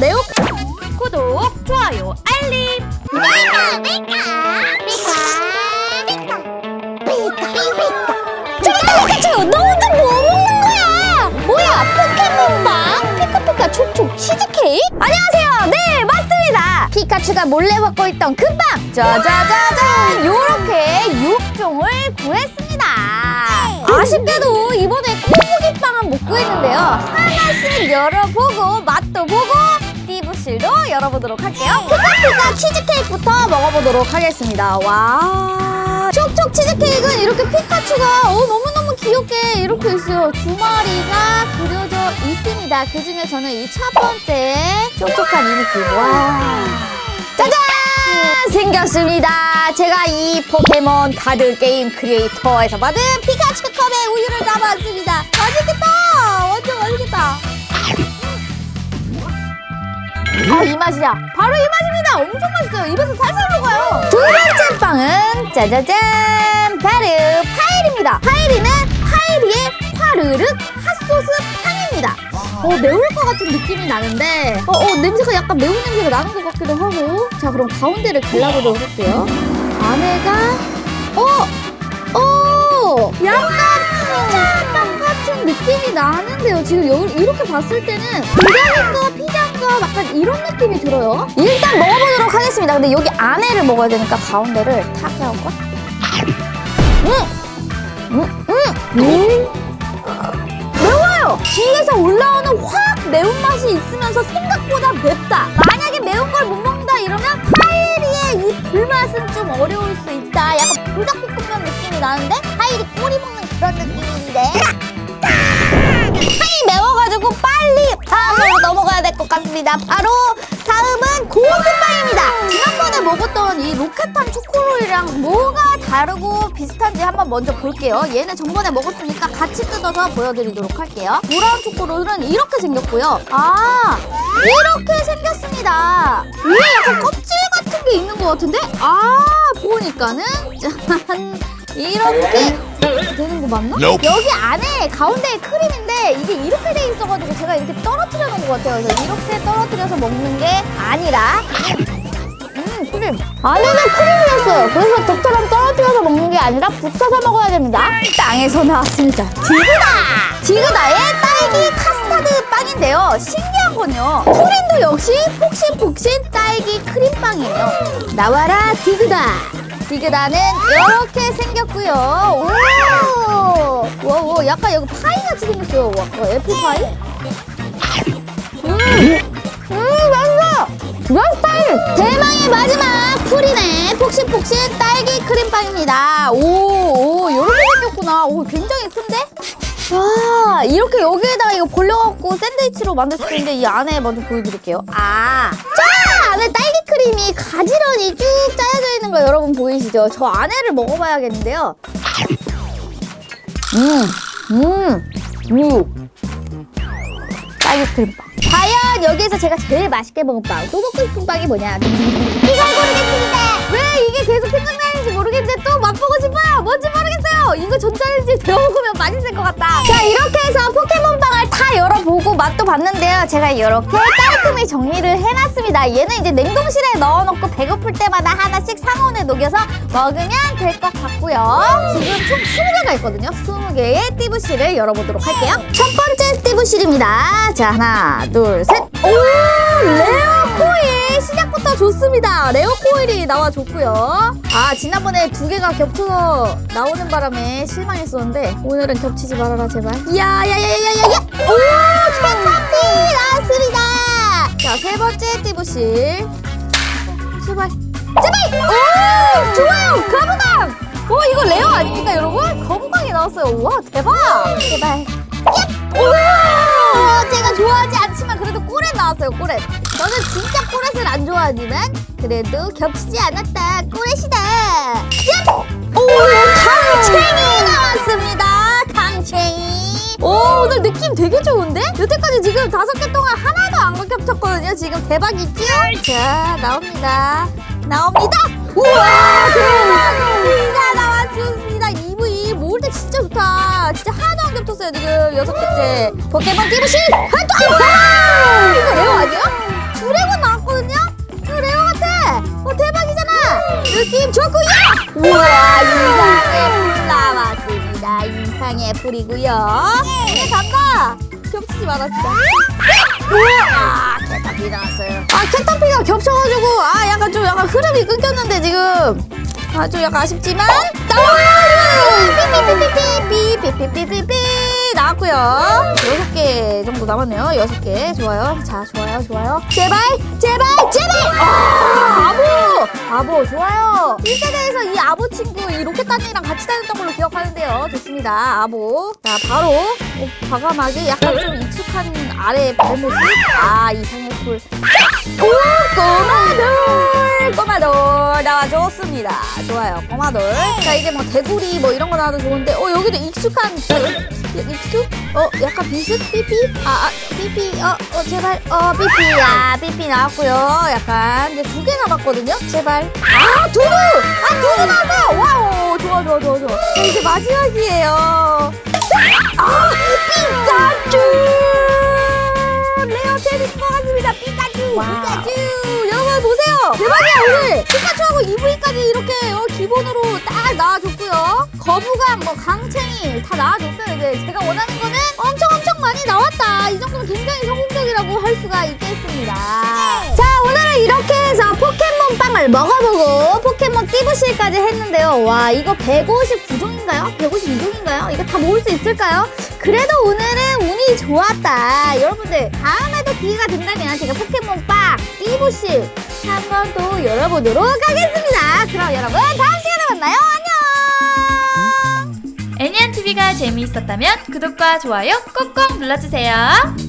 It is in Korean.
레오 구독, 좋아요, 알림. 피카츄 너 혼자 뭐 먹는 거야? 뭐야 포켓몬빵 피카피카 촉촉 치즈케이크? 안녕하세요. 네 맞습니다. 피카츄가 몰래 먹고 있던 그 빵. 짜자자잔 요렇게 6종을 구했습니다. 아쉽게도 이번에 코보기 빵은 못 구했는데요. 하나씩 열어보고 맛도 보고 띠부실도 열어보도록 할게요. 피카피카 치즈케이크부터 먹어보도록 하겠습니다. 와. 촉촉 치즈케이크는 이렇게 피카츄가 어, 너무너무 귀엽게 이렇게 있어요. 두 마리가 그려져 있습니다. 그 중에 저는 이 첫 번째 촉촉한 이 느낌 와. 짜잔! 생겼습니다. 제가 이 포켓몬 카드 게임 크리에이터에서 받은 피카츄 컵에 우유를 담았습니다. 맛있겠다! 완전 맛있겠다 아, 이 맛이야. 바로 이 맛입니다. 엄청 맛있어요. 입에서 살살 녹아요. 두 번째 빵은 짜자잔. 바로 파이리입니다. 파이리는 파이리의 화르륵 핫소스 탕입니다. 어, 매울 것 같은 느낌이 나는데, 어, 어, 냄새가 약간 매운 냄새가 나는 것 같기도 하고. 자, 그럼 가운데를 갈라보도록 할게요. 안에가, 어, 어, 약간 피자 빵 같은 느낌이 나는데요. 지금 여, 이렇게 봤을 때는 불닭인가 피자인가 약간 이런 느낌이 들어요. 일단 먹어보도록 하겠습니다. 근데 여기 안에를 먹어야 되니까 가운데를 타게 하고. 음, 음, 음, 음. 매워요. 뒤에서 올라오는 확 매운맛이 있으면서 생각보다 맵다. 만약에 매운 걸 못 먹는다 이러면 파이리의 이 불맛은 좀 어려울 수 있다. 약간 불닭볶음면 느낌이 나는데 파이리 꼬리 먹는 그런 느낌인데. 같습니다. 바로 다음은 고슴빵입니다. 지난번에 먹었던 이 로켓판 초코롤이랑 뭐가 다르고 비슷한지 한번 먼저 볼게요. 얘는 전번에 먹었으니까 같이 뜯어서 보여드리도록 할게요. 브라운 초코롤은 이렇게 생겼고요. 아, 이렇게 생겼습니다. 위에 약간 껍질 같은 게 있는 것 같은데? 아, 보니까는 짠 이렇게 되는 거 맞나? Nope. 여기 안에 가운데에 크림인데 이게 이렇게 돼 있어가지고 제가 이렇게 떨어뜨려 놓은 것 같아요. 그래서 이렇게 떨어뜨려서 먹는 게 아니라 음 크림 안에는 크림이었어요. 그래서 덕처럼 떨어뜨려서 먹는 게 아니라 붙여서 먹어야 됩니다. 땅에서 나왔습니다. 디그다! 디그다의 딸기 카스타드 빵인데요. 신기한 건요. 크림도 역시 폭신폭신 딸기 크림빵이에요. 나와라 디그다! 디그다는 이렇게 생겼고요. 오! 와, 와, 약간 여기 파이 같이 생겼어요. 와, 와, 애플 파이? 음, 음, 맛있어! 러스타일! 대망의 마지막 풀이네. 폭신폭신 딸기 크림빵입니다. 오, 오, 이렇게 생겼구나. 오, 굉장히 큰데? 와, 이렇게 여기에다가 이거 벌려갖고 샌드위치로 만들 수 있는데 이 안에 먼저 보여드릴게요. 아, 짜! 안에 딸기 크림이 가지런히 쭉 짜여져 있는 거 여러분 보이시죠? 저 안에를 먹어봐야겠는데요. 음, 음, 음. 딸기 크림빵. 과연 여기에서 제가 제일 맛있게 먹은 빵, 또 먹고 싶은 빵이 뭐냐? 이걸 고르겠습니다. 왜 이게 계속 생각나는지 모르겠는데 또 맛보고 싶어요. 뭔지 모르겠어요. 이거 전자레인지 데워 먹으면 맛있을 것 같다. 자, 이렇게 해서 열어보고 맛도 봤는데요. 제가 이렇게 깔끔히 정리를 해놨습니다. 얘는 이제 냉동실에 넣어놓고 배고플 때마다 하나씩 상온에 녹여서 먹으면 될 것 같고요. 지금 총 20개가 있거든요. 20개의 띠부실을 열어보도록 할게요. 첫 번째 띠부실입니다. 자, 하나, 둘, 셋. 오! 레어 코일! 시작부터 좋습니다. 레어 코일이 나와줬고요. 아, 지난번에 두 개가 겹쳐서 나오는 바람에 실망했었는데 오늘은 겹치지 말아라, 제발. 야, 야, 야, 야, 띠부실. 제발. 제발! 오! 좋아요! 거부감! 오, 이거 레어 아닙니까, 여러분? 거부감이 나왔어요. 와, 대박! 제발. 얍! 우와! 제가 좋아하지 않지만 그래도 꼬렛 나왔어요, 꼬렛. 저는 진짜 꼬렛을 안 좋아하지만 그래도 겹치지 않았다. 꼬렛이다. 얍! 오, 강챙이 나왔습니다. 강챙이. 오, 오늘 느낌 되게 좋은데? 여태까지 지금 다섯 개 동안 하나도 안 겹쳤거든요. 지금 대박이지요? 네. 자, 나옵니다. 나옵니다. 우와, 대박이다 나왔습니다. 2부 2 모을 때 진짜 좋다. 진짜 하나도 안 겹쳤어요, 지금. 여섯 개째. 포켓몬 디브신! 한두 아! 이거 레오 아니야? 드래곤 나왔거든요? 이거 레오 같아. 어, 대박이잖아. 느낌 좋고요. 우와, 이상의 불 나왔습니다. 이상의 불이고요. 네, 잠깐. 겹치지 마라 진짜. 우와 캐터피 나왔어요. 아 캐터피가 겹쳐가지고 아 약간 좀 약간 흐름이 끊겼는데 지금 아좀 약간 아쉽지만 나와요. 삐삐삐삐삐삐삐삐삐삐 나왔고요. 여섯 개 정도 남았네요. 여섯 개 좋아요. 자 좋아요 좋아요. 제발 제발 제발. 아 아보 좋아요. 1세대에서 이 아보 친구 이 로켓 단이랑 같이 다녔던 걸로 기억하는데요. 좋습니다. 아보. 자 바로 어, 과감하게 약간 좀 익숙한 아래 발모습. 아 이상의 풀. 오 꼬마돌 나와줬습니다. 좋아요 꼬마돌. 자 이제 뭐 대구리 뭐 이런 거 나와도 좋은데 어 여기도 익숙한 어, 익숙? 어 약간 비슷 삐삐? 아, 아 삐삐 어, 어 제발 어 삐삐야 삐삐 나왔고요. 약간 이제 두 개 남았거든요. 제발 아 두두 아 두두 나왔어 와우 좋아 좋아 좋아 좋아. 자, 이제 마지막이에요. 아 피카츄 강챙이 다 나와줬어요. 이제 제가 원하는 거는 엄청 엄청 많이 나왔다. 이 정도면 굉장히 성공적이라고 할 수가 있겠습니다. 자 오늘은 이렇게 해서 포켓몬 빵을 먹어보고 포켓몬 띠부실까지 했는데요. 와 이거 159종인가요? 152종인가요? 이거 다 모을 수 있을까요? 그래도 오늘은 운이 좋았다. 여러분들 다음에도 기회가 된다면 제가 포켓몬 빵 띠부실 한번 또 열어보도록 하겠습니다. 그럼 여러분 다음 시간에 만나요. 애니안TV가 재미있었다면 구독과 좋아요 꼭꼭 눌러주세요.